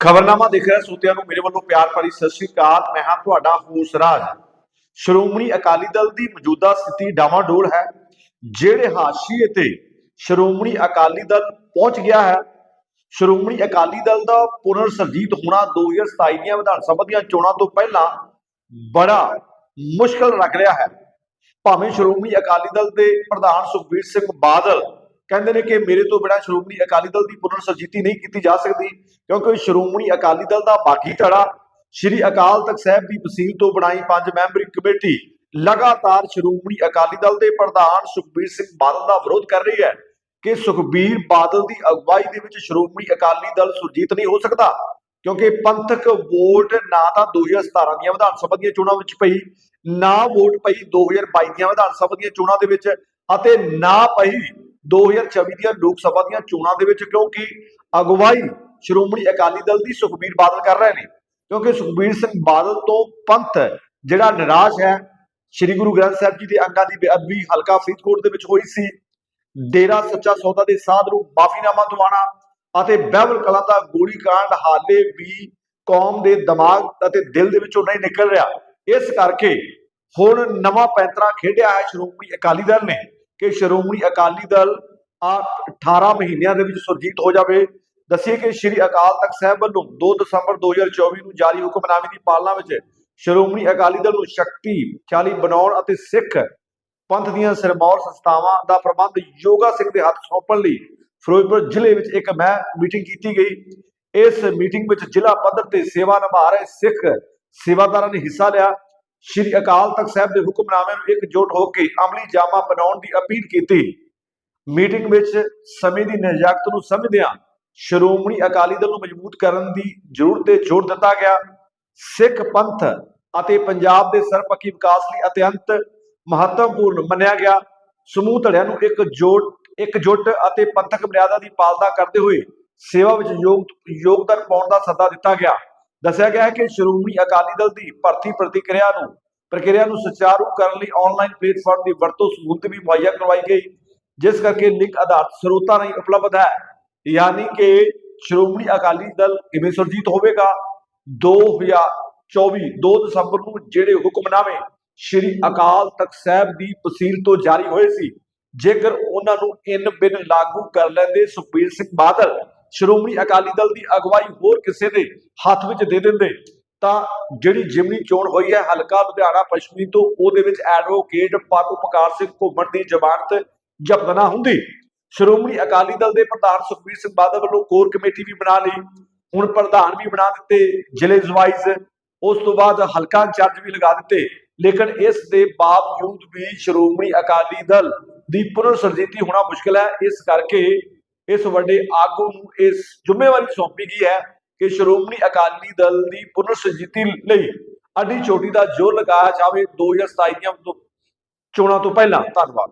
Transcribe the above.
ਖਬਰਨਾਮਾ ਦੇਖ ਰਿਹਾ ਸੋਤਿਆਂ ਨੂੰ, ਮੇਰੇ ਵੱਲੋਂ ਪਿਆਰ ਭਰੀ ਸਤਿ ਸ੍ਰੀ ਅਕਾਲ। ਮੈਂ ਹਾਂ ਤੁਹਾਡਾ ਹੋਸ ਰਾਜ। ਸ਼੍ਰੋਮਣੀ ਅਕਾਲੀ ਦਲ ਦੀ ਮੌਜੂਦਾ ਸਥਿਤੀ ਡਾਵਾਡੋਲ ਹੈ, ਜਿਹੜੇ ਹਾਸ਼ੀਏ ਤੇ ਸ਼੍ਰੋਮਣੀ ਅਕਾਲੀ ਦਲ ਪਹੁੰਚ ਗਿਆ ਹੈ। ਸ਼੍ਰੋਮਣੀ ਅਕਾਲੀ ਦਲ ਦਾ ਪੁਨਰ ਸਰਜੀਤ ਹੋਣਾ 2027 ਦੀਆਂ ਵਿਧਾਨ ਸਭਾ ਦੀਆਂ ਚੋਣਾਂ ਤੋਂ ਪਹਿਲਾਂ ਬੜਾ ਮੁਸ਼ਕਲ ਲੱਗ ਰਿਹਾ ਹੈ। ਭਾਵੇਂ ਸ਼੍ਰੋਮਣੀ ਅਕਾਲੀ ਦਲ ਦੇ ਪ੍ਰਧਾਨ ਸੁਖਬੀਰ ਸਿੰਘ ਬਾਦਲ ਕਹਿੰਦੇ ਨੇ ਕਿ ਮੇਰੇ ਤੋਂ ਬਿਨਾਂ ਸ਼੍ਰੋਮਣੀ ਅਕਾਲੀ ਦਲ ਦੀ ਪੁਨਰ ਸਰਜੀਤੀ ਨਹੀਂ ਕੀਤੀ ਜਾ ਸਕਦੀ, ਕਿਉਂਕਿ ਸ਼੍ਰੋਮਣੀ ਅਕਾਲੀ ਦਲ ਦਾ ਬਾਗੀ ਧੜਾ ਸ਼੍ਰੀ ਅਕਾਲ ਤਖਤ ਸਾਹਿਬ ਦੀ ਵਸੀਲ ਤੋਂ ਬਣਾਈ ਪੰਜ ਮੈਂਬਰੀ ਕਮੇਟੀ ਲਗਾਤਾਰ ਸ਼੍ਰੋਮਣੀ ਅਕਾਲੀ ਦਲ ਦੇ ਪ੍ਰਧਾਨ ਸੁਖਬੀਰ ਸਿੰਘ ਬਾਦਲ ਦਾ ਵਿਰੋਧ ਕਰ ਰਹੀ ਹੈ ਕਿ ਸੁਖਬੀਰ ਬਾਦਲ ਦੀ ਅਗਵਾਈ ਦੇ ਵਿੱਚ ਸ਼੍ਰੋਮਣੀ ਅਕਾਲੀ ਦਲ ਸੁਰਜੀਤ ਨਹੀਂ ਹੋ ਸਕਦਾ, ਕਿਉਂਕਿ ਪੰਥਕ ਵੋਟ ਨਾ ਤਾਂ 2017 ਦੀਆਂ ਵਿਧਾਨ ਸਭਾ ਦੀਆਂ ਚੋਣਾਂ ਵਿੱਚ ਪਈ, ਨਾ ਵੋਟ ਪਈ 2022 ਦੀਆਂ ਵਿਧਾਨ ਸਭਾ ਦੀਆਂ ਚੋਣਾਂ ਦੇ ਵਿੱਚ ਅਤੇ ਨਾ ਪਈ 2024 ਦੀਆਂ ਲੋਕ ਸਭਾ ਦੀਆਂ ਚੋਣਾਂ ਦੇ ਵਿੱਚ ਕਿਉਂਕਿ ਅਗਵਾਈ ਸ਼੍ਰੋਮਣੀ ਅਕਾਲੀ ਦਲ ਦੀ ਸੁਖਬੀਰ ਬਾਦਲ ਕਰ ਰਹੇ ਨੇ, ਕਿਉਂਕਿ ਸੁਖਬੀਰ ਸਿੰਘ ਬਾਦਲ ਤੋਂ ਪੰਥ ਜਿਹੜਾ ਨਿਰਾਸ਼ ਹੈ, ਸ੍ਰੀ ਗੁਰੂ ਗ੍ਰੰਥ ਸਾਹਿਬ ਜੀ ਦੇ ਅੰਗਾਂ ਦੀ ਬੇਅਦਬੀ ਹਲਕਾ ਫਰੀਦਕੋਟ ਦੇ ਵਿੱਚ ਹੋਈ ਸੀ, ਡੇਰਾ ਸੱਚਾ ਸੌਦਾ ਦੇ ਸਾਧ ਨੂੰ ਮਾਫੀਨਾਮਾ ਦਿਵਾਉਣਾ ਅਤੇ ਬਹਿਬਲ ਕਲਾਂ ਦਾ ਗੋਲੀकांड ਹਾਲੇ ਵੀ ਕੌਮ ਦੇ ਦਿਮਾਗ ਅਤੇ ਦਿਲ ਦੇ ਵਿੱਚੋਂ ਨਹੀਂ ਨਿਕਲ ਰਿਹਾ, ਇਸ ਕਰਕੇ ਹੁਣ ਨਵਾਂ ਪੈਂਤਰਾ ਖੇਡਿਆ ਹੈ ਸ਼੍ਰੋਮਣੀ ਅਕਾਲੀ ਦਲ ਨੇ। ਕਿ ਸ਼੍ਰੋਮਣੀ ਅਕਾਲੀ ਦਲ ਆ 18 ਮਹੀਨਿਆਂ ਦੇ ਵਿੱਚ ਸੁਰਜੀਤ ਹੋ ਜਾਵੇ। ਦੱਸਿਏ ਕਿ ਸ੍ਰੀ ਅਕਾਲ ਤਖਤ ਸਾਹਿਬ ਵੱਲੋਂ 2 ਦਸੰਬਰ 2024 ਨੂੰ ਜਾਰੀ ਹੁਕਮਨਾਮੇ ਦੀ ਪਾਲਣਾ ਵਿੱਚ ਸ਼੍ਰੋਮਣੀ ਅਕਾਲੀ ਦਲ ਨੂੰ ਸ਼ਕਤੀਸ਼ਾਲੀ ਬਣਾਉਣ ਅਤੇ ਸਿੱਖ ਪੰਥ ਦੀਆਂ ਸਰਮੌਰ ਸੰਸਥਾਵਾਂ ਦਾ ਪ੍ਰਬੰਧ ਯੋਗਾ ਸਿੰਘ ਦੇ ਹੱਥ ਸੌਂਪਣ ਲਈ ਫਿਰੋਜ਼ਪੁਰ ਜ਼ਿਲ੍ਹੇ ਵਿੱਚ ਇੱਕ ਮੈਂ ਮੀਟਿੰਗ ਕੀਤੀ ਗਈ। ਇਸ ਮੀਟਿੰਗ ਵਿੱਚ ਜ਼ਿਲ੍ਹਾ ਪੱਧਰ ਤੇ ਸੇਵਾ ਨਿਭਾ ਰਹੇ ਸਿੱਖ ਸੇਵਾਦਾਰਾਂ ਨੇ ਹਿੱਸਾ ਲਿਆ। ਸ਼੍ਰੀ ਅਕਾਲ ਤਖਤ ਸਾਹਿਬ ਦੇ ਹੁਕਮਨਾਮੇ ਨੂੰ ਇਕਜੁੱਟ ਹੋ ਕੇ ਅਮਲੀ ਜਾਮਾ ਬਣਾਉਣ ਦੀ ਅਪੀਲ ਕੀਤੀ। ਮੀਟਿੰਗ ਵਿੱਚ ਸਮੇਂ ਦੀ ਨਿਰਜਾਕਤ ਨੂੰ ਸਮਝਦਿਆਂ ਸ਼੍ਰੋਮਣੀ ਅਕਾਲੀ ਦਲ ਨੂੰ ਮਜ਼ਬੂਤ ਕਰਨ ਦੀ ਜ਼ਰੂਰਤ ਤੇ ਜ਼ੋਰ ਦਿੱਤਾ ਗਿਆ। ਸਿੱਖ ਪੰਥ ਅਤੇ ਪੰਜਾਬ ਦੇ ਸਰਪੱਖੀ ਵਿਕਾਸ ਲਈ ਅਤਿਅੰਤ ਮਹੱਤਵਪੂਰਨ ਮੰਨਿਆ ਗਿਆ। ਸਮੂਹ ਧੜਿਆਂ ਨੂੰ ਇੱਕ ਜੋ ਇੱਕ ਜੁੱਟ ਅਤੇ ਪੰਥਕ ਮਰਿਆਦਾ ਦੀ ਪਾਲਣਾ ਕਰਦੇ ਹੋਏ ਸੇਵਾ ਵਿੱਚ ਯੋਗ, ਯੋਗਦਾਨ ਪਾਉਣ ਦਾ ਸੱਦਾ ਦਿੱਤਾ ਗਿਆ। ਦੱਸਿਆ ਗਿਆ ਹੈ ਕਿ ਸ਼੍ਰੋਮਣੀ ਅਕਾਲੀ ਦਲ ਦੀ ਭਰਤੀ ਪ੍ਰਤੀਕਿਰਿਆ ਨੂੰ, ਪ੍ਰਕਿਰਿਆ ਨੂੰ ਸੁਚਾਰੂ ਕਰਨ ਲਈ ਆਨਲਾਈਨ ਪਲੇਟਫਾਰਮ ਦੀ ਵਰਤੋਂ ਸਹੂਲਤ ਵੀ ਮੁਹੱਈਆ ਕਰਵਾਈ ਗਈ, ਜਿਸ ਕਰਕੇ ਲਿੰਕ ਆਧਾਰਿਤ ਸਰੋਤਾਂ ਰਾਹੀਂ ਉਪਲਬਧ ਹੈ। ਯਾਨੀ ਕਿ ਸ਼੍ਰੋਮਣੀ ਅਕਾਲੀ ਦਲ ਕਿਵੇਂ ਸੁਰਜੀਤ ਹੋਵੇਗਾ? 2024 2 ਦਸੰਬਰ ਨੂੰ ਜਿਹੜੇ ਹੁਕਮਨਾਮੇ ਸ਼੍ਰੀ ਅਕਾਲ ਤਖਤ ਸਾਹਿਬ ਦੀ ਤਸੀਲ ਤੋਂ ਜਾਰੀ ਹੋਏ ਸੀ, ਜੇਕਰ ਉਹਨਾਂ ਨੂੰ ਇਨ ਬਿਨ ਲਾਗੂ ਕਰ ਲੈਂਦੇ ਸੁਖਬੀਰ ਸਿੰਘ ਬਾਦਲ ਸ਼੍ਰੋਮਣੀ ਅਕਾਲੀ ਦਲ ਦੀ ਅਗਵਾਈ ਹੋਰ ਕਿਸੇ ਦੇ ਹੱਥ ਵਿੱਚ ਦੇ ਦਿੰਦੇ, ਤਾਂ ਜਿਹੜੀ ਜਿਮਨੀ ਚੋਣ ਹੋਈ ਹੈ, ਹਲਕਾ ਲੁਧਿਆਣਾ ਪੱਛਮੀ ਤੋਂ ਉਹਦੇ ਵਿੱਚ ਐਡਵੋਕੇਟ ਪਰ ਉਪਕਾਰ ਸਿੰਘ ਘੁੰਮਣ ਦੀ ਜ਼ਮਾਨਤ ਜ਼ਬਤ ਨਾ ਹੁੰਦੀ। ਸ਼੍ਰੋਮਣੀ ਅਕਾਲੀ ਦਲ ਦੇ ਪ੍ਰਧਾਨ ਸੁਖਬੀਰ ਸਿੰਘ ਬਾਦਲ ਵੱਲੋਂ ਕੋਰ ਕਮੇਟੀ ਵੀ ਬਣਾ ਲਈ, ਹੁਣ ਪ੍ਰਧਾਨ ਵੀ ਬਣਾ ਦਿੱਤੇ ਜ਼ਿਲ੍ਹੇ ਵਾਈਜ਼ ਉਸ ਤੋਂ ਬਾਅਦ ਹਲਕਾ ਇੰਚਾਰਜ ਵੀ ਲਗਾ ਦਿੱਤੇ, ਲੇਕਿਨ ਇਸ ਦੇ ਬਾਵਜੂਦ ਵੀ ਸ਼੍ਰੋਮਣੀ ਅਕਾਲੀ ਦਲ ਦੀ ਪੁਨਰ ਸਰਜੀਤੀ ਹੋਣਾ ਮੁਸ਼ਕਲ ਹੈ। ਇਸ ਕਰਕੇ ਇਸ ਵੱਡੇ ਆਗੂ ਨੂੰ ਇਸ ਜ਼ਿੰਮੇਵਾਰੀ ਸੌਂਪੀ ਗਈ ਹੈ ਕਿ ਸ਼੍ਰੋਮਣੀ ਅਕਾਲੀ ਦਲ ਦੀ ਪੁਨਰ ਸਰਜੀਤੀ ਲਈ ਅੱਡੀ ਚੋਟੀ ਦਾ ਜ਼ੋਰ ਲਗਾਇਆ ਜਾਵੇ। 2027 ਦੀਆਂ ਚੋਣਾਂ ਤੋਂ ਪਹਿਲਾਂ। ਧੰਨਵਾਦ।